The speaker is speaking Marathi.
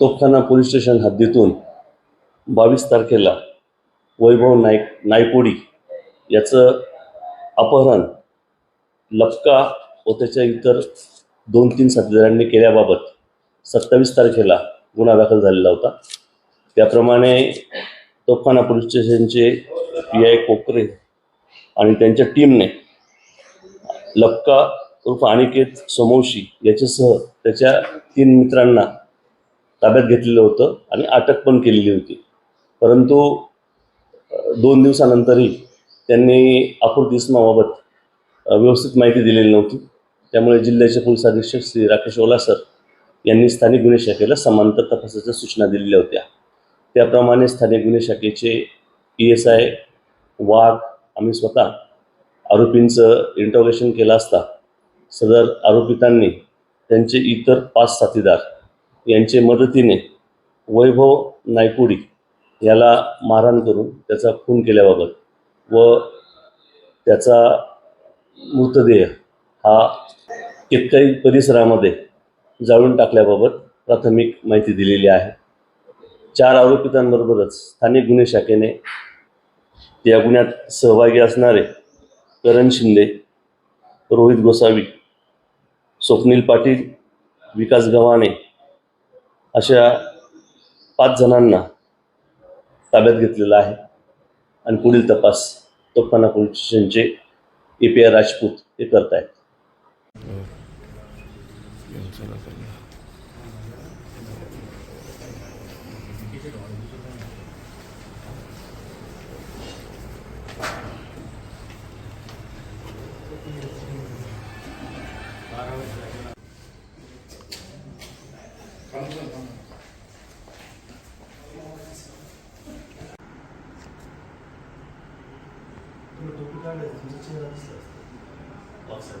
तोफखाना पोलीस स्टेशन हद्दीतून बावीस तारखेला वैभव नाईक नायकोडी याचं अपहरण लपका व त्याच्या इतर दोन तीन साथीदारांनी केल्याबाबत सत्तावीस तारखेला गुन्हा दाखल झालेला होता. त्याप्रमाणे तोफखाना पोलीस स्टेशनचे पी आय कोकरे आणि त्यांच्या टीमने लपका उर्फ अनिकेत सोमवशी याच्यासह त्याच्या तीन मित्रांना ताब्यात घेतलेलं होतं आणि अटक पण केलेली होती. परंतु दोन दिवसानंतरही त्यांनी अपूर्त इस्माबाबत व्यवस्थित माहिती दिलेली नव्हती. त्यामुळे जिल्ह्याचे पोलीस अधीक्षक श्री राकेश ओलासर यांनी स्थानिक गुन्हे शाखेला समांतर तपासाच्या सूचना दिलेल्या होत्या. त्याप्रमाणे स्थानिक गुन्हे शाखेचे पी एस आय वाघ आम्ही स्वतः आरोपींचं इंटरोगेशन केलं असता सदर आरोपितांनी त्यांचे इतर पाच साथीदार यांचे मदतीने वैभव नायकुडी याला मारहाण करून त्याचा खून केल्याबाबत व त्याचा मृतदेह हा केतकाई परिसरामध्ये जाळून टाकल्याबाबत प्राथमिक माहिती दिलेली आहे. चार आरोपितांबरोबरच स्थानिक गुन्हे शाखेने या गुन्ह्यात सहभागी असणारे करण शिंदे रोहित गोसावी स्वप्नील पाटील विकास गव्हाणे अशा पाच जणांना ताब्यात घेतलेलं आहे. आणि पुढील तपास तोफखाना पोलीस स्टेशनचे ए पी आर राजपूत हे करत आहेत Nerede dediniz? Çin hadisler. Bak sen.